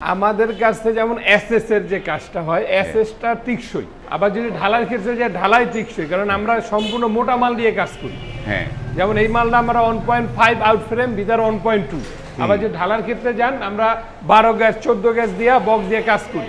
আমাদের কাছে যেমন এসএস এর যে কাজটা হয় এস এসএসটা টিকসই। আবার যদি ঢালাইয়ের ক্ষেত্রে যে ঢালাই টিকসই কারণ আমরা সম্পূর্ণ মোটা মাল দিয়ে কাজ করি। হ্যাঁ। যেমন এই মালটা আমরা one point five out frame বিদার ওয়ান পয়েন্ট টু আবার যদি ঢালার ক্ষেত্রে যান আমরা বারো গ্যাস চোদ্দ গ্যাস দিয়ে বক্স দিয়ে কাজ করি।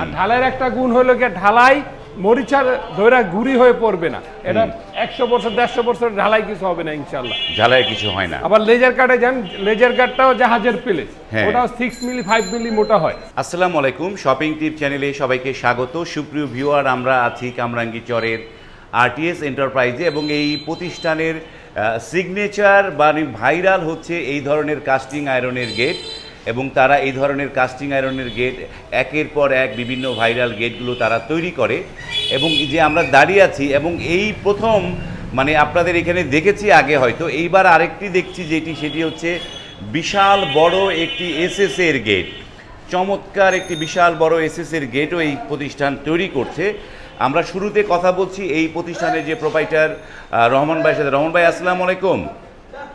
আর ঢালাইয়ের একটা গুণ হলো গিয়ে ঢালাই মরিচার ধৈরা ঘুরি হয়ে পড়বে না। এটা একশো বছর দেড়শো বছর ঢালাই কিছু হবে না ইনশাল্লাহ ঝালাই কিছু হয় না। আবার লেজার কাটে যান লেজার কাটটাও জাহাজের পেলে হ্যাঁ। ওটাও সিক্স মিলি ফাইভ মিলি মোটা হয়। আসসালামু আলাইকুম শপিং টিপ চ্যানেলে সবাইকে স্বাগত। সুপ্রিয় ভিউয়ার আমরা আছি কামরাঙ্গি চরের আরটিএস এন্টারপ্রাইজে এবং এই প্রতিষ্ঠানের সিগনেচার বা ভাইরাল হচ্ছে এই ধরনের কাস্টিং আয়রনের গেট এবং তারা এই ধরনের কাস্টিং আয়রনের গেট একের পর এক বিভিন্ন ভাইরাল গেটগুলো তারা তৈরি করে। এবং যে আমরা দাঁড়িয়ে আছি এবং এই প্রথম মানে আপনাদের এখানে দেখেছি আগে হয়তো, এইবার আরেকটি দেখছি যেটি, সেটি হচ্ছে বিশাল বড় একটি এসএস এর গেট চমৎকার একটি বিশাল বড় এসএস এর গেটও এই প্রতিষ্ঠান তৈরি করছে। আমরা শুরুতে কথা বলছি এই প্রতিষ্ঠানের যে প্রোপাইটার রহমান ভাইয়ের সাথে। রহমান ভাই, আসসালামু আলাইকুম।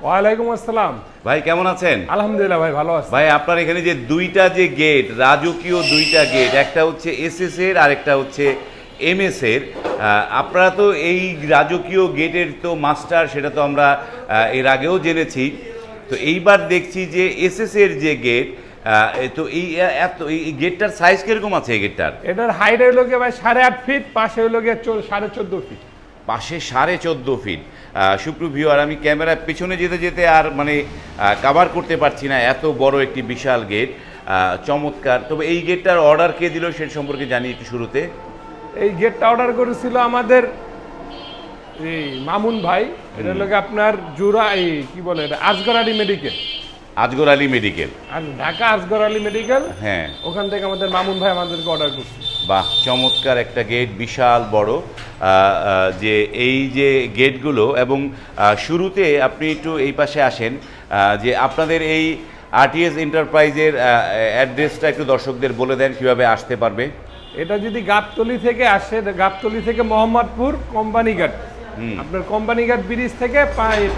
ওয়ালাইকুম আসসালাম। ভাই কেমন আছেন? আলহামদুলিল্লাহ ভাই ভালো আছে। ভাই আপনার এখানে যে দুইটা যে গেট রাজকীয় দুইটা গেট একটা হচ্ছে এসএস এর আর একটা হচ্ছে এমএস এর আপনারা তো এই রাজকীয় গেটের তো মাস্টার সেটা তো আমরা এর আগেও জেনেছি। তো এইবার দেখছি যে এসএস এর যে গেট তো এই এত এই গেটটার সাইজ কীরকম আছে এই গেটটার এটার হাইট হইল গিয়ে ভাই সাড়ে আট ফিট পাশে হইল গিয়ে সাড়ে চোদ্দ ফিট পাশে সাড়ে চোদ্দ ফিট সুপ্রভিউ আর আমি ক্যামেরার পেছনে যেতে যেতে আর মানে কাভার করতে পারছি না এত বড় একটি বিশাল গেট চমৎকার। তবে এই গেটটার অর্ডার কে দিল সে সম্পর্কে জানি একটু শুরুতে। এই গেটটা অর্ডার করেছিল আমাদের এই মামুন ভাই। এটা গিয়ে আপনার জুরা এই কি বলে এটা আজগর আলী মেডিকেল আজগর আলী মেডিকেল আর ঢাকা আজগর আলী মেডিকেল হ্যাঁ। ওখান থেকে আমাদের মামুন ভাই আমাদেরকে অর্ডার করছে। বাহ চমৎকার একটা গেট বিশাল বড়। যে এই যে গেটগুলো এবং শুরুতে আপনি একটু এই পাশে আসেন যে আপনাদের এই আরটিএস এন্টারপ্রাইজের অ্যাড্রেসটা একটু দর্শকদের বলে দেন কীভাবে আসতে পারবে। এটা যদি গাবতলি থেকে আসে গাবতলি থেকে মোহাম্মদপুর কোম্পানিঘাট আপনার কোম্পানিঘাট ব্রিজ থেকে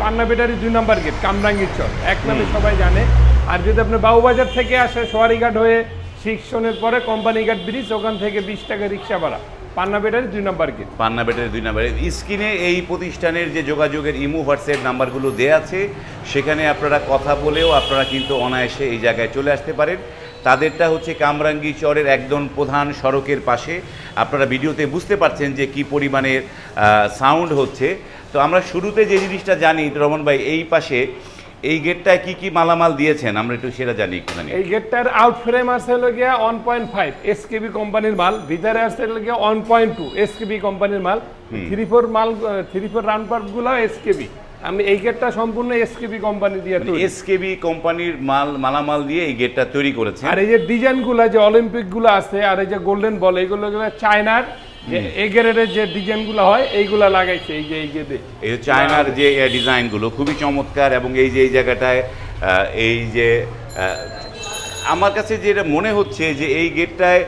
পান্না বেটারি দুই নম্বর গেট কামরাঙ্গীর চর। এক নামে সবাই জানে। আর যদি আপনার বাবুবাজার থেকে আসে সোয়ারিঘাট হয়ে শিক্ষণের পরে কোম্পানি কোম্পানিঘাট ব্রিজ, ওখান থেকে বিশ টাকা রিক্সা ভাড়া। পান্না বেটারি দুই নম্বর গেট পান্না বেটের দুই নাম্বারে স্ক্রিনে এই প্রতিষ্ঠানের যে যোগাযোগের ইমো, হোয়াটসঅ্যাপ নাম্বারগুলো দেওয়া আছে, সেখানে আপনারা কথা বলেও আপনারা কিন্তু অনায়াসে এই জায়গায় চলে আসতে পারেন। তাদেরটা হচ্ছে কামরাঙ্গি চরের একদম প্রধান সড়কের পাশে। আপনারা ভিডিওতে বুঝতে পারছেন যে কি পরিমাণের সাউন্ড হচ্ছে। তো আমরা শুরুতে যে জিনিসটা জানি, রমন ভাই, এই পাশে এই গেটটায় কি কি মালামাল দিয়েছেন? আমরা একটু সেটা জানি একটুখানি। এই গেটটার আউট ফ্রেম আছে হলো গিয়া ওয়ান পয়েন্ট ফাইভ এসকেবি কোম্পানির মাল ভিতরে আছে হলো গিয়া ওয়ান পয়েন্ট টু এসকেবি কোম্পানির মাল থ্রি ফোর মাল থ্রি ফোর রাউন্ড পার্টগুলো এসকেবি আমি এই গেটটা সম্পূর্ণ এসকেবি কোম্পানি দিয়ে তৈরি। এসকেবি কোম্পানির মাল মালামাল দিয়ে এই গেটটা তৈরি করেছেন। আর এই যে ডিজাইনগুলো যে অলিম্পিকগুলো আছে আর এই যে গোল্ডেন বল এইগুলো গুলো চায়নার যে গ্রেডের হয় এইগুলা লাগাইছে এই যে এই চায়নার যে ডিজাইনগুলো খুবই চমৎকার এবং এই যে এই জায়গাটায় এই যে আমার কাছে যেটা মনে হচ্ছে যে এই গেটটায়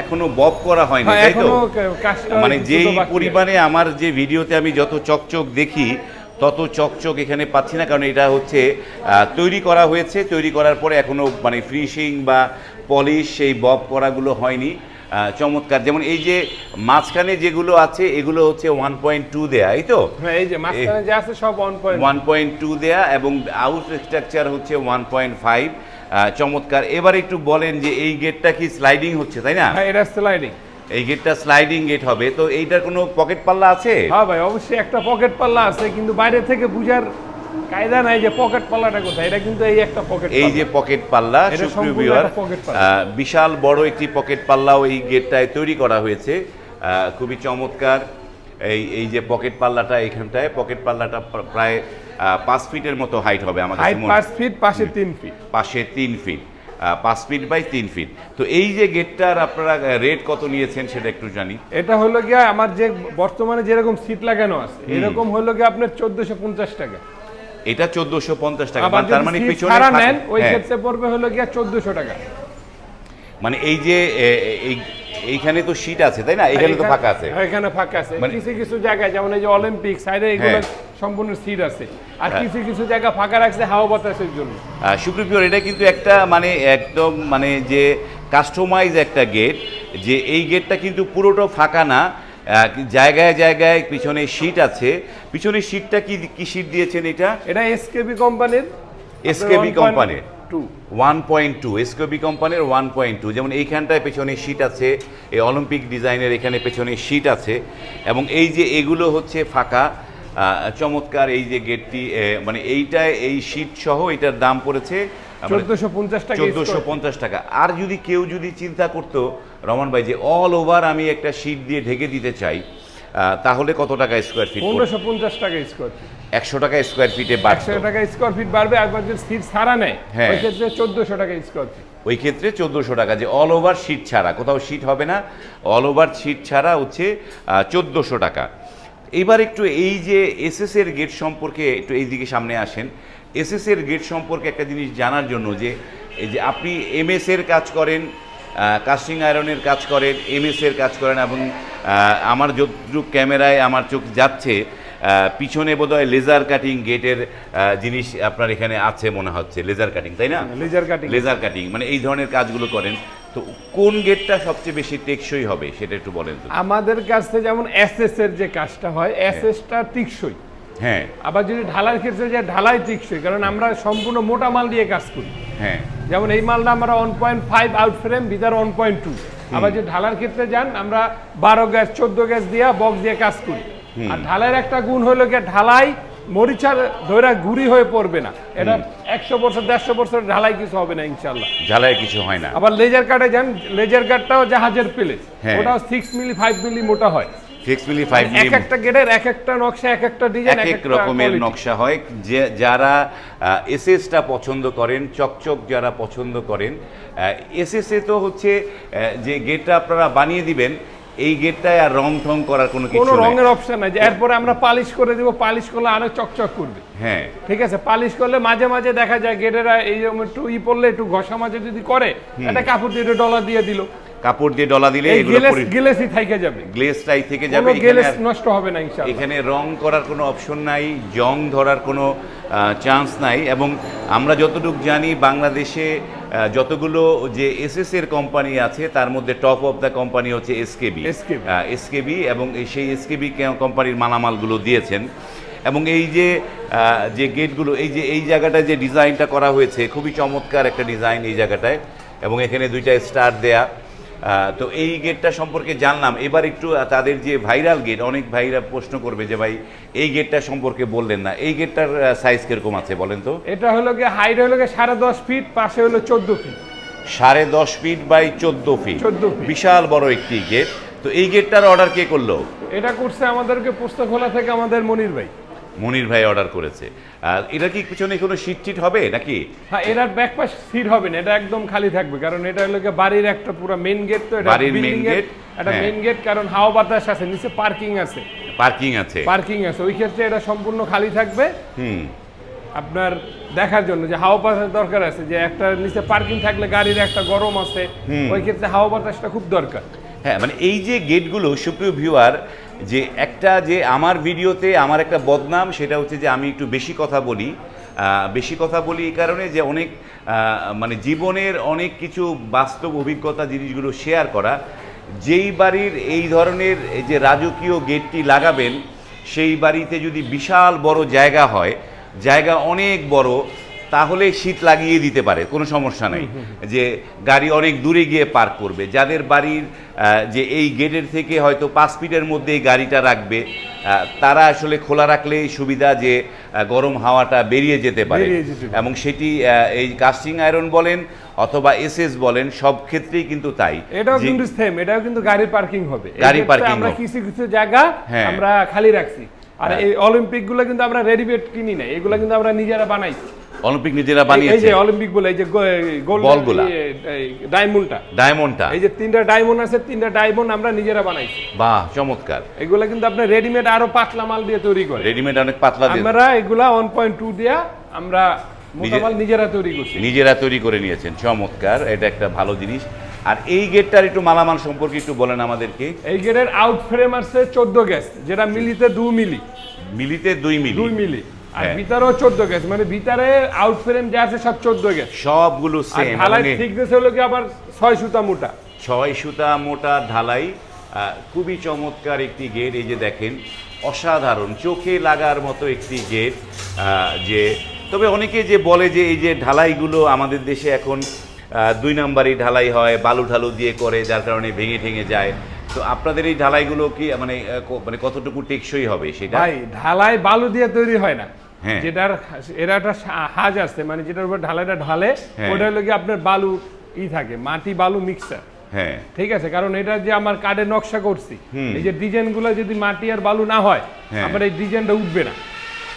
এখনও বব করা হয়নি হ্যাঁ, তাই তো মানে যেই। পরিমাণে আমার যে ভিডিওতে আমি যত চকচক দেখি তত চকচক এখানে পাচ্ছি না কারণ এটা হচ্ছে তৈরি করা হয়েছে তৈরি করার পরে এখনও মানে ফিনিশিং বা পলিশ সেই বব করাগুলো হয়নি চমৎকার। যেমন এই যে মাঝখানে যেগুলো আছে এগুলো হচ্ছে ওয়ান পয়েন্ট টু দেয়া এই তো? হ্যাঁ এই যে মাঝখানে যে আছে সব one point one point two দেয়া এবং আউট স্ট্রাকচার হচ্ছে ওয়ান পয়েন্ট ফাইভ চমৎকার। এবার একটু বলেন যে এই গেটটা কি স্লাইডিং হচ্ছে তাই না? হ্যাঁ এটা স্লাইডিং এই গেটটা স্লাইডিং গেট হবে। তো এইটার কোনো পকেট পাল্লা আছে? হ্যাঁ ভাই অবশ্যই একটা পকেট পাল্লা আছে কিন্তু বাইরে থেকে বুঝার কায়দা নাই যে পকেট পাল্লাটা কোথায় এটা কিন্তু এই একটা পকেট এই যে পকেট পাল্লা সুপ্রিয়। বিশাল বড় একটি পকেট পাল্লাও এই গেটটায় তৈরি করা হয়েছে। খুবই চমৎকার। এই এই যে পকেট পাল্লাটা এখানটায় পকেট পাল্লাটা প্রায় পাঁচ ফিটের মতো হাইট হবে হাইট পাঁচ ফিট পাশে তিন ফিট। পাশে তিন ফিট। পাঁচ ফিট বাই তিন ফিট। তো এই যে গেটটার আপনারা রেট কত নিয়েছেন সেটা একটু জানি। এটা হলো গিয়া আমার যে বর্তমানে যেরকম সিট লাগানো আছে এরকম হলো গিয়া আপনার চোদ্দশো পঞ্চাশ টাকা। এটা চোদ্দশো পঞ্চাশ টাকা। মানে তার মানে পিছনে ছাড়া নেন ওই হ্যাঁ, ক্ষেত্রে পড়বে হলো গিয়া চোদ্দশো টাকা। মানে এই যে এই এইখানে তো সিট আছে তাই না? এখানে তো ফাঁকা আছে। এখানে ফাঁকা আছে। মানে- কিছু কিছু জায়গায় যেমন এই যে অলিম্পিক সাইডে এগুলো হ্যাঁ। সম্পূর্ণ সিট আছে। আর হ্যাঁ। কিছু কিছু জায়গা ফাঁকা রাখছে হাওয়া বাতাসের জন্য। সুপ্রিয় এটা কিন্তু একটা মানে একদম মানে যে কাস্টমাইজ একটা গেট যে এই গেটটা কিন্তু পুরোটা ফাঁকা না। জায়গায় জায়গায় পিছনে শীট আছে। পিছনে শীটটা কি কি শীট দিয়েছেন এটা? এটা এসকেবি কোম্পানির। এসকেবি কোম্পানির। ওয়ান পয়েন্ট টু এসকবি কোম্পানির ওয়ান পয়েন্ট টু যেমন এইখানটায় পেছনে শীট আছে এই অলিম্পিক ডিজাইনের এখানে পেছনে শীট আছে। এবং এই যে এগুলো হচ্ছে ফাঁকা চমৎকার এই যে গেটটি মানে এইটায় এই সিট সহ এটার দাম পড়েছে মানে চোদ্দশো পঞ্চাশ টাকা আর যদি কেউ যদি চিন্তা করতো রমন ভাই যে অল ওভার আমি একটা শীট দিয়ে ঢেকে দিতে চাই তাহলে কত টাকা স্কোয়ার ফিট পনেরোশো পঞ্চাশ টাকা স্কোয়ার ফিট একশো টাকা স্কোয়ার ফিটে একশো বাড়ছে টাকা স্কোয়ার ফিট বাড়বে একবার যদি সিট ছাড়া নেয় হ্যাঁ। ওই ক্ষেত্রে চোদ্দশো টাকা স্কোয়ার ফিট ওই ক্ষেত্রে চোদ্দোশো টাকা যে অল ওভার শীট ছাড়া কোথাও শীট হবে না অল ওভার শীট ছাড়া হচ্ছে চোদ্দোশো টাকা। এবার একটু এই যে এসএসের গেট সম্পর্কে একটু এই দিকে সামনে আসেন। এসএসের গেট সম্পর্কে একটা জিনিস জানার জন্য যে, এই যে আপনি এমএসের কাজ করেন কাস্টিং আয়রনের কাজ করেন এমএসের কাজ করেন এবং আমার যতটুকু ক্যামেরায় আমার চোখ যাচ্ছে পিছনে বোধহয় লেজার কাটিং গেটের জিনিস আপনার এখানে আছে মনে হচ্ছে লেজার কাটিং তাই না? লেজার কাটিং লেজার কাটিং মানে এই ধরনের কাজগুলো করেন। তো কোন গেটটা সবচেয়ে বেশি টেকসই হবে সেটা একটু বলেন আমাদের কাছে যেমন এসএস এর যে কাজটা হয় এসএসটা টিকসই। হ্যাঁ। আবার যদি ঢালাইয়ের ক্ষেত্রে যে ঢালাই টিকসই কারণ আমরা সম্পূর্ণ মোটা মাল দিয়ে কাজ করি। হ্যাঁ। যেমন এই মালটা আমরা one point five out frame ভিতর ওয়ান পয়েন্ট টু আবার যে ঢালার ক্ষেত্রে যান আমরা বারো গ্যাস চোদ্দ গ্যাস দিয়ে বক্স দিয়ে কাজ করি। আর ঢালাইয়ের একটা গুণ হলো গিয়ে ঢালাই মরিচার ধরে গুড়ি হয়ে পড়বে না। এটা একশো বছর দেড়শো বছর ঢালাই কিছু হবে না ইনশাল্লাহ ঝালাই কিছু হয় না। আবার লেজার কাটে যান লেজার কাটটাও জাহাজের প্লেস হ্যাঁ। ওটাও সিক্স মিলি ফাইভ মিলি মোটা হয়। মিলি এক একটা গেটের এক একটা নকশা এক একটা ডিজাইন এক এক রকমের নকশা হয়। যে যারা এসএসটা পছন্দ করেন চকচক যারা পছন্দ করেন তো হচ্ছে যে গেটটা আপনারা বানিয়ে দিবেন এই গেটটায় আর রং টং করার কোনো কোনো কিছু নেই। রঙের অপশন নাই। যে এরপরে আমরা পালিশ করে দিব পালিশ করলে আরও চকচক করবে। হ্যাঁ। ঠিক আছে? পালিশ করলে মাঝে মাঝে দেখা যায় গেটেরা এই একটু ই পড়লে একটু ঘষা মাঝে যদি করে একটা কাপড় দিয়ে ডলা দিয়ে দিল। কাপড় দিয়ে ডলা দিলে এগুলো গেলেসই থাইকে যাবে। গ্লেজটাই থেকে যাবে। কোনো এখানে গেলেস নষ্ট হবে না ইনশাআল্লাহ। এখানে রং করার কোনো অপশন নাই জং ধরার কোনো চান্স নাই। এবং আমরা যতটুকু জানি বাংলাদেশে যতগুলো যে এস এর কোম্পানি আছে তার মধ্যে টপ অফ দ্য কোম্পানি হচ্ছে এসকেবি এসকেবি এবং এই সেই এসকেবি কোম্পানির মালামালগুলো দিয়েছেন। এবং এই যে যে গেটগুলো এই যে এই জায়গাটায় যে ডিজাইনটা করা হয়েছে খুবই চমৎকার একটা ডিজাইন এই জায়গাটায়। এবং এখানে দুইটা স্টার দেয়া। তো এই গেটটা সম্পর্কে জানলাম। এবার একটু তাদের যে ভাইরাল গেট অনেক ভাইরা প্রশ্ন করবে যে ভাই এই গেটটা সম্পর্কে বললেন না। এই গেটটার সাইজ কীরকম আছে বলেন তো? এটা হলো গিয়ে হাইট হলো গিয়ে সাড়ে দশ ফিট পাশে হলো চোদ্দ ফিট সাড়ে দশ ফিট বাই চোদ্দ ফিট 14 feet। বিশাল বড় একটি গেট তো এই গেটটার অর্ডার কে করল? এটা করছে আমাদেরকে পুস্তকখোলা থেকে আমাদের মনির ভাই। মনির ভাই অর্ডার করেছে। আর এটা কি পিছনে কোনো শীট টিট হবে নাকি? হ্যাঁ এটার ব্যাক পাশ সিট হবে না এটা একদম খালি থাকবে কারণ এটা হলো বাড়ির একটা পুরো মেন গেট তো এটা বাড়ির এর gate, হ্যাঁ। মেন গেট কারণ হাওয়া বাতাস আছে নিচে পার্কিং আছে। পার্কিং আছে। পার্কিং আছে ওই ক্ষেত্রে এটা সম্পূর্ণ খালি থাকবে। হুম। আপনার দেখার জন্য যে হাওয়া বাতাস দরকার আছে যে একটা নিচে পার্কিং থাকলে গাড়ির একটা গরম আছে ওই ক্ষেত্রে হাওয়া বাতাসটা খুব দরকার। হ্যাঁ মানে এই যে গেটগুলো, সুপ্রিয় ভিউয়ার যে একটা যে আমার ভিডিওতে আমার একটা বদনাম, সেটা হচ্ছে যে আমি একটু বেশি কথা বলি। বেশি কথা বলি এই কারণে যে অনেক মানে জীবনের অনেক কিছু বাস্তব অভিজ্ঞতা জিনিসগুলো শেয়ার করা। যেই বাড়ির এই ধরনের যে রাজকীয় গেটটি লাগাবেন, সেই বাড়িতে যদি বিশাল বড় জায়গা হয়, জায়গা অনেক বড় তাহলে শীত লাগিয়ে দিতে পারে কোনো সমস্যা নাই। যে গাড়ি অনেক দূরে গিয়ে পার্ক করবে যাদের বাড়ির যে এই গেটের থেকে হয়তো পাঁচ ফিটের মধ্যে এই গাড়িটা রাখবে তারা আসলে খোলা রাখলেই সুবিধা যে গরম হাওয়াটা বেরিয়ে যেতে পারে। এবং সেটি এই কাস্টিং আয়রন বলেন অথবা এসএস বলেন সব ক্ষেত্রেই কিন্তু তাই। এটাও কিন্তু সেম এটাও কিন্তু গাড়ির পার্কিং হবে। গাড়ি পার্কিং আমরা কিছু কিছু জায়গা হ্যাঁ। আমরা খালি রাখছি। আর হ্যাঁ। এই অলিম্পিকগুলো কিন্তু আমরা রেডিমেড কিনি না এগুলো কিন্তু আমরা নিজেরা বানাইছি। অলিম্পিক নিজেরা এই- এই বানিয়েছে। যে অলিম্পিক বলে এই যে গোল্ড বলগুলা। ডায়মন্ডটা। ডায়মন্ডটা। এই যে তিনটা ডায়মন্ড আছে তিনটা ডায়মন্ড আমরা নিজেরা বানাইছি। বাহ চমৎকার। এগুলা কিন্তু আপনার রেডিমেড আরও পাতলা মাল দিয়ে তৈরি করে রেডিমেড অনেক পাতলা দিয়ে। আমরা এগুলা ওয়ান পয়েন্ট টু দিয়া আমরা নিজেরা তৈরি করছি। নিজেরা তৈরি করে নিয়েছেন চমৎকার। এটা একটা ভালো জিনিস। আর এই গেটটার একটু মালামাল সম্পর্কে একটু বলেন আমাদেরকে। এই গেটের আউট ফ্রেম আছে চোদ্দ গ্যাস যেটা মিলিতে দু মিলি। মিলিতে দুই মিলি। দুই মিলি। আর হ্যাঁ। ভিতরেও চোদ্দ গ্যাস মানে ভিতরে আউট ফ্রেম যা আছে সব চোদ্দ গ্যাস সবগুলো সেম ঢালাই থিকনেস হলো কি আবার ছয় সুতা মোটা। ছয় সুতা মোটা ঢালাই খুবই চমৎকার একটি গেট এই যে দেখেন অসাধারণ। চোখে লাগার মতো একটি গেট আহ, যে তবে অনেকে যে বলে যে এই যে ঢালাইগুলো আমাদের দেশে এখন দুই নাম্বারই ঢালাই হয় বালু ঢালু দিয়ে করে যার কারণে ভেঙে ঠেঙে যায়। তো আপনাদের এই ঢালাইগুলো কি মানে মানে কতটুকু টেকসই হবে সেটা? ভাই ঢালাই বালু দিয়ে তৈরি হয় না। হ্যাঁ। যেটার এরা একটা হাজ আছে মানে যেটার উপর ঢালাইটা ঢালে হ্যাঁ। ওটা হলো কি আপনার বালু ই থাকে মাটি বালু মিক্সার হ্যাঁ। ঠিক আছে? কারণ এটা যে আমার কার্ডে নকশা করছি এই যে ডিজাইনগুলো যদি মাটি আর বালু না হয় হ্যাঁ। আমার এই ডিজাইনটা উঠবে না।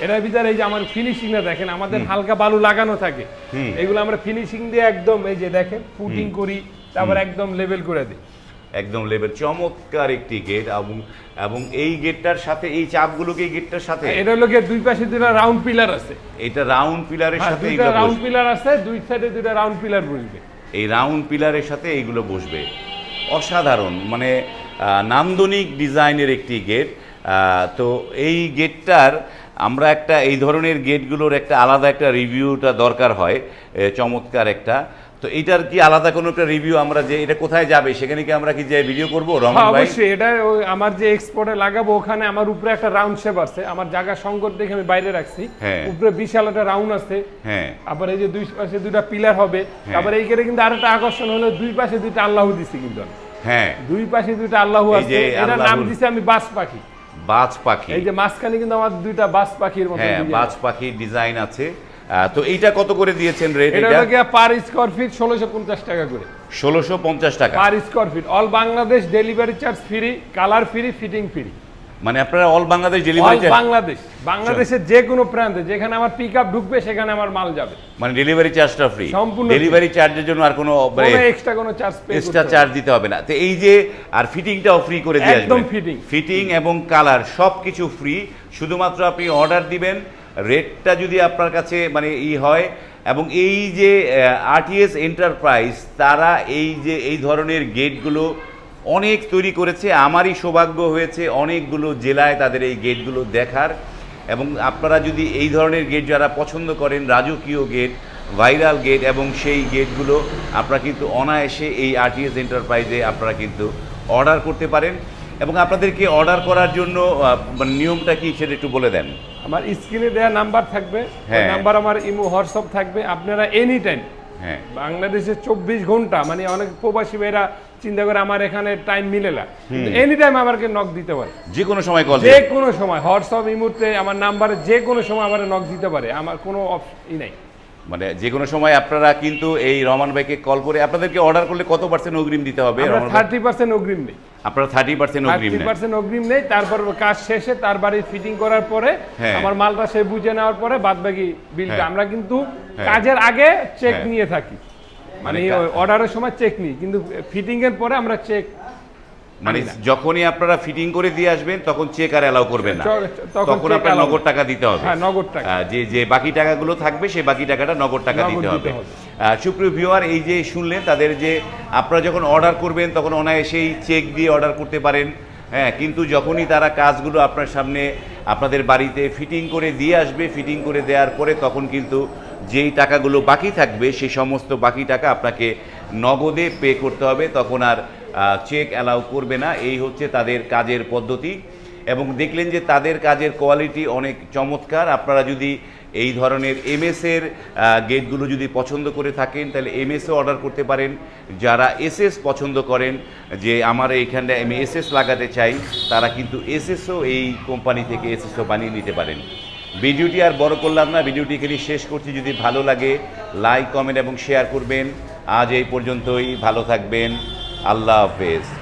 এটার ভিতরে এই যে আমার ফিনিশিংটা দেখেন আমাদের হালকা বালু লাগানো থাকে। এগুলো আমরা ফিনিশিং দিয়ে একদম এই যে দেখেন পুটিং করি তারপর একদম লেভেল করে দিই। একদম লেভেল চমৎকার একটি গেট এবং এবং এই গেটটার সাথে এই চাপগুলোকে এই গেটটার সাথে এটা হলো দুই পাশে দুটা রাউন্ড পিলার আছে। এটা রাউন্ড পিলারের হ্যাঁ, সাথে এইগুলো রাউন্ড পিলার আছে দুই সাইডে দুইটা রাউন্ড পিলার বসবে। এই রাউন্ড পিলারের সাথে এইগুলো বসবে। অসাধারণ মানে নান্দনিক ডিজাইনের একটি গেট আহ, তো এই গেটটার আমরা একটা এই ধরনের গেটগুলোর একটা আলাদা একটা রিভিউটা দরকার হয় চমৎকার একটা। তো এইটার কি আলাদা কোনো একটা রিভিউ আমরা যে এটা কোথায় যাবে সেখানে কি আমরা কি যে ভিডিও করব হ্যাঁ, ভাই? অবশ্যই এটা আমার যে এক্সপোর্টে লাগাবো ওখানে আমার উপরে একটা রাউন্ড শেপ আছে। আমার জায়গা সংকট দেখে আমি বাইরে রাখছি। হ্যাঁ। উপরে বিশাল একটা রাউন্ড আছে। হ্যাঁ। আবার এই যে দুই পাশে দুইটা পিলার হবে। তারপর এই কেটে কিন্তু আরেকটা আকর্ষণ হলো দুই পাশে দুইটা আল্লাহ দিছি কিন্তু হ্যাঁ। দুই পাশে দুইটা আল্লাহ আছে। এটার নাম দিছি আমি বাস পাখি। বাজ পাখি। এই যে মাঝখানে কিন্তু আমার দুইটা বাজ পাখির মতো হ্যাঁ বাজ পাখির ডিজাইন আছে। তো এইটা কত করে দিয়েছেন রেট এটা এটা? কি পার স্কয়ার ফিট ষোলোশো পঞ্চাশ টাকা করে। ষোলোশো পঞ্চাশ টাকা। Per square feet all Bangladesh delivery charge free colour free fitting free মানে আপনারা অল বাংলাদেশ ডেলিভারি বাংলাদেশ বাংলাদেশের যে কোনো প্রান্তে যেখানে আমার পিক আপ ঢুকবে সেখানে আমার মাল যাবে। মানে ডেলিভারি চার্জটা ফ্রি সম্পূর্ণ ডেলিভারি চার্জের জন্য আর কোনো এক্সট্রা কোনো চার্জ পে এক্সট্রা চার্জ দিতে হবে না। তো এই যে আর ফিটিংটাও ফ্রি করে দিয়ে একদম ফিটিং ফিটিং এবং কালার সব কিছু ফ্রি শুধুমাত্র আপনি অর্ডার দিবেন রেটটা যদি আপনার কাছে মানে ই হয় এবং এই যে আরটিএস এন্টারপ্রাইজ তারা এই যে এই ধরনের গেটগুলো অনেক তৈরি করেছে আমারই সৌভাগ্য হয়েছে অনেকগুলো জেলায় তাদের এই গেটগুলো দেখার। এবং আপনারা যদি এই ধরনের গেট যারা পছন্দ করেন রাজকীয় গেট ভাইরাল গেট এবং সেই গেটগুলো আপনারা কিন্তু অনায়াসে এই আরটিএস এন্টারপ্রাইজে আপনারা কিন্তু অর্ডার করতে পারেন। এবং আপনাদেরকে অর্ডার করার জন্য মানে নিয়মটা কি সেটা একটু বলে দেন। আমার স্ক্রিনে দেওয়া নাম্বার থাকবে হ্যাঁ। নাম্বার আমার ইমো হোয়াটসঅ্যাপ থাকবে। আপনারা এনি টাইম হ্যাঁ। বাংলাদেশে চব্বিশ ঘণ্টা মানে অনেক প্রবাসী ভাইরা চিন্তা করে আমার এখানে টাইম মিলে না এনি টাইম আমাকে নক দিতে পারে যে কোনো সময় কল যে কোনো সময় হোয়াটসঅ্যাপ ইমোতে আমার নাম্বারে যে কোনো সময় আমার নক দিতে পারে আমার কোনো অপশ- ই নাই মানে যে কোনো সময় আপনারা কিন্তু এই রহমান ভাইকে কল করে আপনাদেরকে অর্ডার করলে কত পার্সেন্ট অগ্রিম দিতে হবে? থার্টি পার্সেন্ট অগ্রিম নেই আপনারা থার্টি পার্সেন্ট অগ্রিম থার্টি পার্সেন্ট অগ্রিম নেই তারপর কাজ শেষে তার বাড়ি ফিটিং করার পরে হ্যাঁ। আমার মালটা সে বুঝে নেওয়ার পরে বাদ বাকি বিলটা হ্যাঁ। আমরা কিন্তু হ্যাঁ। কাজের আগে চেক। নিয়ে থাকি মানে মানে অর্ডারের সময় চেক নিই কিন্তু ফিটিং এর পরে আমরা চেক মানে যখনই আপনারা ফিটিং করে দিয়ে আসবেন তখন চেক আর অ্যালাউ করবেন না। তখন আপনার নগদ টাকা দিতে হবে। হ্যাঁ নগদ টাকা। যে যে বাকি টাকাগুলো থাকবে সেই বাকি টাকাটা নগদ টাকা দিতে হবে। সুপ্রিয় ভিউয়ার এই যে শুনলেন তাদের যে আপনারা যখন অর্ডার করবেন তখন অনায়াসেই চেক দিয়ে অর্ডার করতে পারেন। হ্যাঁ কিন্তু যখনই তারা কাজগুলো আপনার সামনে আপনাদের বাড়িতে ফিটিং করে দিয়ে আসবে ফিটিং করে দেওয়ার পরে তখন কিন্তু যেই টাকাগুলো বাকি থাকবে সেই সমস্ত বাকি টাকা আপনাকে নগদে পে করতে হবে। তখন আর চেক অ্যালাউ করবে না। এই হচ্ছে তাদের কাজের পদ্ধতি। এবং দেখলেন যে তাদের কাজের কোয়ালিটি অনেক চমৎকার। আপনারা যদি এই ধরনের এমএসের গেটগুলো যদি পছন্দ করে থাকেন, তাহলে এমএসও অর্ডার করতে পারেন। যারা এসএস পছন্দ করেন, যে আমার এইখানটা আমি এসএস লাগাতে চাই, তারা কিন্তু এসএসও এই কোম্পানি থেকে এসএসও বানিয়ে নিতে পারেন। ভিডিওটি আর বড় করলাম না, ভিডিওটি এখানে শেষ করছি। যদি ভালো লাগে, লাইক, কমেন্ট এবং শেয়ার করবেন। আজ এই পর্যন্তই, ভালো থাকবেন। আল্লাহ হাফেজ।